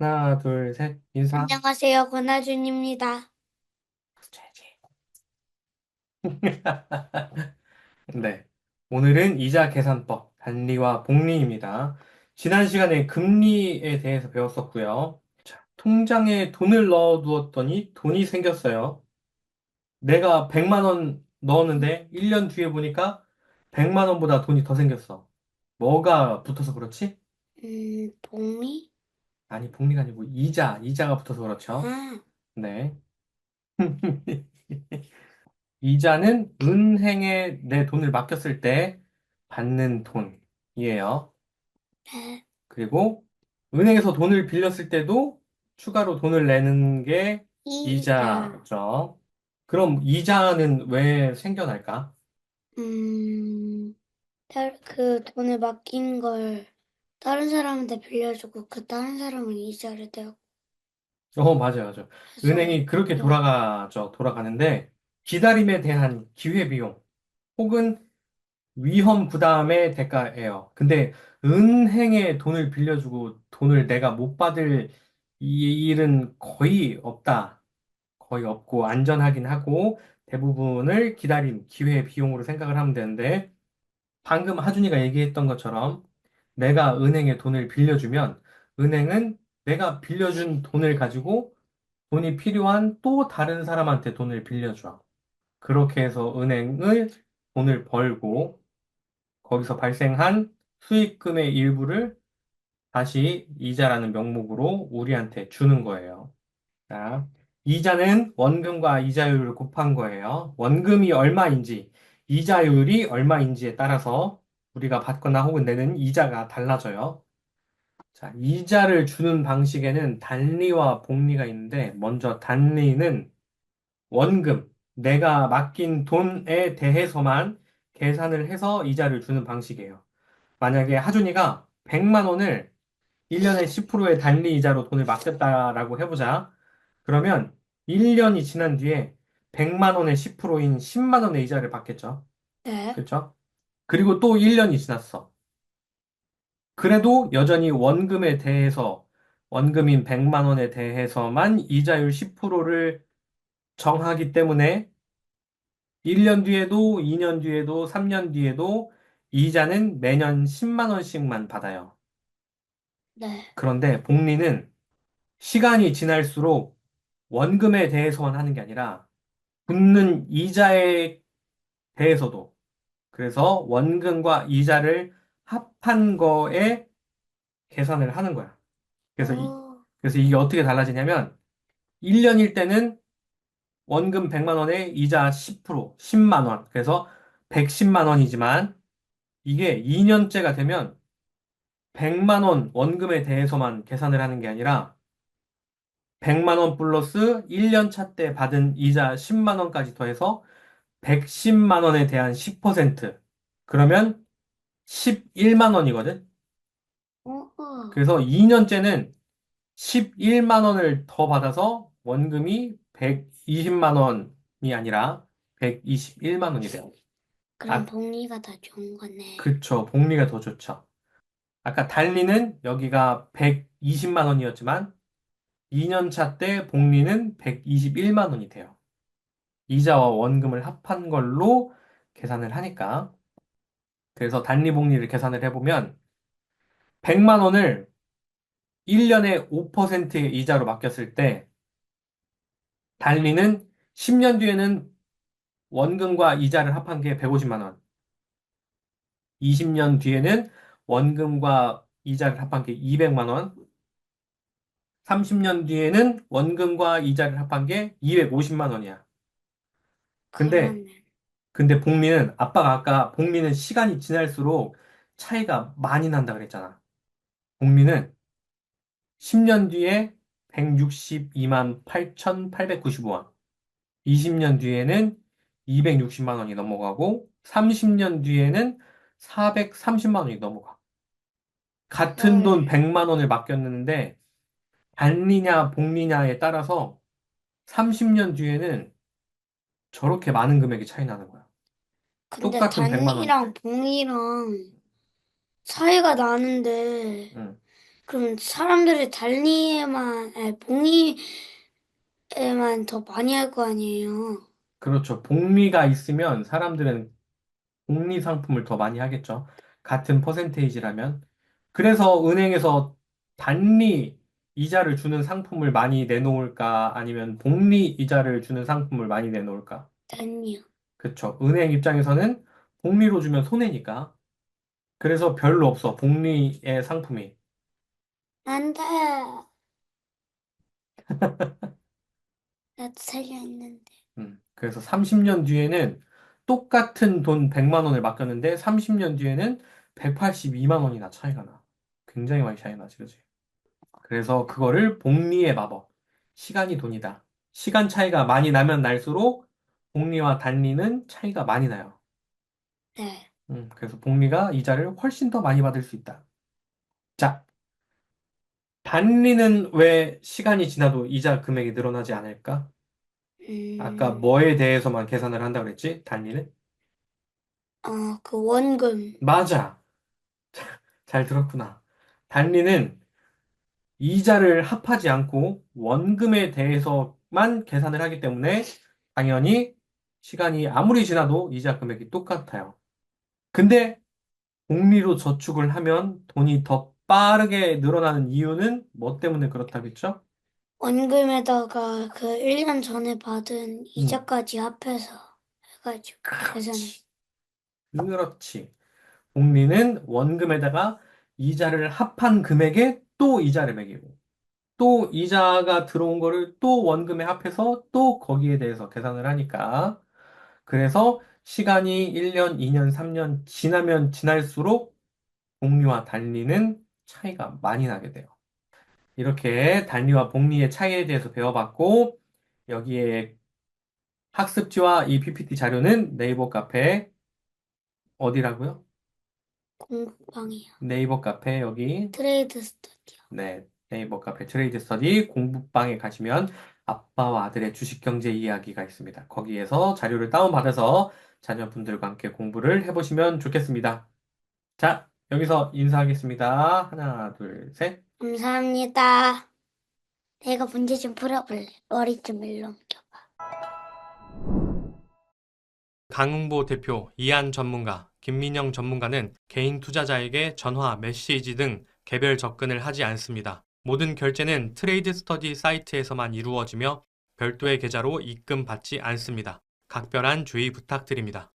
하나, 둘, 셋, 인사. 안녕하세요, 권하준입니다. 네. 오늘은 이자 계산법, 단리와 복리입니다. 지난 시간에 금리에 대해서 배웠었고요. 자, 통장에 돈을 넣어 두었더니 돈이 생겼어요. 내가 100만 원 넣었는데 1년 뒤에 보니까 100만 원보다 돈이 더 생겼어. 뭐가 붙어서 그렇지? 음, 복리? 아니, 복리가 아니고 이자, 이자가 붙어서 그렇죠. 아, 네. 이자는 은행에 내 돈을 맡겼을 때 받는 돈이에요. 네. 그리고 은행에서 돈을 빌렸을 때도 추가로 돈을 내는 게 이자. 이자죠. 그럼 이자는 왜 생겨날까? 음, 딸- 그 돈을 맡긴 걸 다른 사람한테 빌려주고 그 다른 사람은 이자를 대고 어, 맞아요, 맞아요. 은행이 그렇게 그런- 돌아가죠. 돌아가는데 기다림에 대한 기회비용 혹은 위험 부담의 대가예요. 근데 은행에 돈을 빌려주고 돈을 내가 못 받을 이 일은 거의 없다. 거의 없고 안전하긴 하고 대부분을 기다림, 기회 비용으로 생각을 하면 되는데 방금 하준이가 얘기했던 것처럼 내가 은행에 돈을 빌려주면 은행은 내가 빌려준 돈을 가지고 돈이 필요한 또 다른 사람한테 돈을 빌려줘. 그렇게 해서 은행을 돈을 벌고 거기서 발생한 수익금의 일부를 다시 이자라는 명목으로 우리한테 주는 거예요. 자, 이자는 원금과 이자율을 곱한 거예요. 원금이 얼마인지, 이자율이 얼마인지에 따라서 우리가 받거나 혹은 내는 이자가 달라져요. 자, 이자를 주는 방식에는 단리와 복리가 있는데, 먼저 단리는 원금, 내가 맡긴 돈에 대해서만 계산을 해서 이자를 주는 방식이에요. 만약에 하준이가 100만 원을 1년에 10%의 단리 이자로 돈을 맡겼다라고 해보자. 그러면 1년이 지난 뒤에 100만 원의 10%인 10만 원의 이자를 받겠죠. 네. 그렇죠? 그리고 또 1년이 지났어. 그래도 여전히 원금에 대해서 원금인 100만 원에 대해서만 이자율 10%를 정하기 때문에 1년 뒤에도 2년 뒤에도 3년 뒤에도 이자는 매년 10만 원씩만 받아요. 네. 그런데 복리는 시간이 지날수록 원금에 대해서만 하는 게 아니라 붙는 이자에 대해서도 그래서 원금과 이자를 합한 거에 계산을 하는 거야. 그래서 이, 어, 그래서 이게 어떻게 달라지냐면 1년일 때는 원금 100만 원에 이자 10%, 10만 원. 그래서 110만 원이지만 이게 2년째가 되면 100만 원 원금에 대해서만 계산을 하는 게 아니라 100만 원 플러스 1년 차 때 받은 이자 10만 원까지 더해서 110만 원에 대한 10%. 그러면 11만 원이거든. 어. 그래서 2년째는 11만 원을 더 받아서 원금이 120만 원이 아니라 121만 원이 돼요. 그럼 아. 복리가 더 좋은 거네. 그쵸. 복리가 더 좋죠. 아까 달리는 여기가 120만 원이었지만 2년 차 때 복리는 121만 원이 돼요. 이자와 원금을 합한 걸로 계산을 하니까. 그래서 단리 복리를 계산을 해보면 100만 원을 1년에 5%의 이자로 맡겼을 때 달리는 10년 뒤에는 원금과 이자를 합한 게 150만 원. 20년 뒤에는 원금과 이자를 합한 게 200만 원. 30년 뒤에는 원금과 이자를 합한 게 250만 원이야. 근데 그러네. 근데 복리는 아빠가 아까 복리는 시간이 지날수록 차이가 많이 난다 그랬잖아. 복리는 10년 뒤에 162만 8,895원. 20년 뒤에는 260만 원이 넘어가고 30년 뒤에는 430만 원이 넘어가. 같은 돈 헐. 100만 원을 맡겼는데 단리냐 복리냐에 따라서 30년 뒤에는 저렇게 많은 금액이 차이 나는 거야. 근데 똑같은 100만 원. 단리랑 봉이랑 차이가 나는데 응. 그럼 사람들이 달리에만, 아니, 복리에만 더 많이 할 거 아니에요. 그렇죠. 복리가 있으면 사람들은 복리 상품을 더 많이 하겠죠. 같은 퍼센테이지라면. 그래서 은행에서 단리 이자를 주는 상품을 많이 내놓을까? 아니면 복리 이자를 주는 상품을 많이 내놓을까? 달리요. 그쵸. 은행 입장에서는 복리로 주면 손해니까. 그래서 별로 없어. 복리의 상품이. 안 돼. 나도 살려있는데. 음, 그래서 30년 뒤에는 똑같은 돈 100만 원을 맡겼는데 30년 뒤에는 182만 원이나 차이가 나. 굉장히 많이 차이 나지, 그지? 그래서 그거를 복리의 마법. 시간이 돈이다. 시간 차이가 많이 나면 날수록 복리와 단리는 차이가 많이 나요. 네. 음, 그래서 복리가 이자를 훨씬 더 많이 받을 수 있다. 자, 단리는 왜 시간이 지나도 이자 금액이 늘어나지 않을까? 아까 음, 뭐에 대해서만 계산을 한다고 그랬지? 단리는? 어, 그 원금. 맞아. 잘 들었구나. 단리는 이자를 합하지 않고 원금에 대해서만 계산을 하기 때문에 당연히 시간이 아무리 지나도 이자 금액이 똑같아요. 근데 복리로 저축을 하면 돈이 더 빠르게 늘어나는 이유는 뭐 때문에 그렇다겠죠? 원금에다가 그 1년 전에 받은 음. 이자까지 합해서 해가지고 계산해. 그렇지. 그렇지. 복리는 원금에다가 이자를 합한 금액에 또 이자를 매기고 또 이자가 들어온 거를 또 원금에 합해서 또 거기에 대해서 계산을 하니까 그래서 시간이 1년, 2년, 3년 지나면 지날수록 복리와 단리는 차이가 많이 나게 돼요. 이렇게 단리와 복리의 차이에 대해서 배워봤고 여기에 학습지와 이 PPT 자료는 네이버 카페 어디라고요? 공부방이요. 네이버 카페 여기 트레이드 스터디요. 네 네이버 카페 트레이드 스터디 공부방에 가시면 아빠와 아들의 주식 경제 이야기가 있습니다. 거기에서 자료를 다운받아서 자녀분들과 함께 공부를 해보시면 좋겠습니다. 자, 여기서 인사하겠습니다. 하나, 둘, 셋. 감사합니다. 내가 문제 좀 풀어볼래. 머리 좀 일로 옮겨봐. 강흥보 대표, 이한 전문가, 김민영 전문가는 개인 투자자에게 전화, 메시지 등 개별 접근을 하지 않습니다. 모든 결제는 트레이드 스터디 사이트에서만 이루어지며 별도의 계좌로 입금 받지 않습니다. 각별한 주의 부탁드립니다.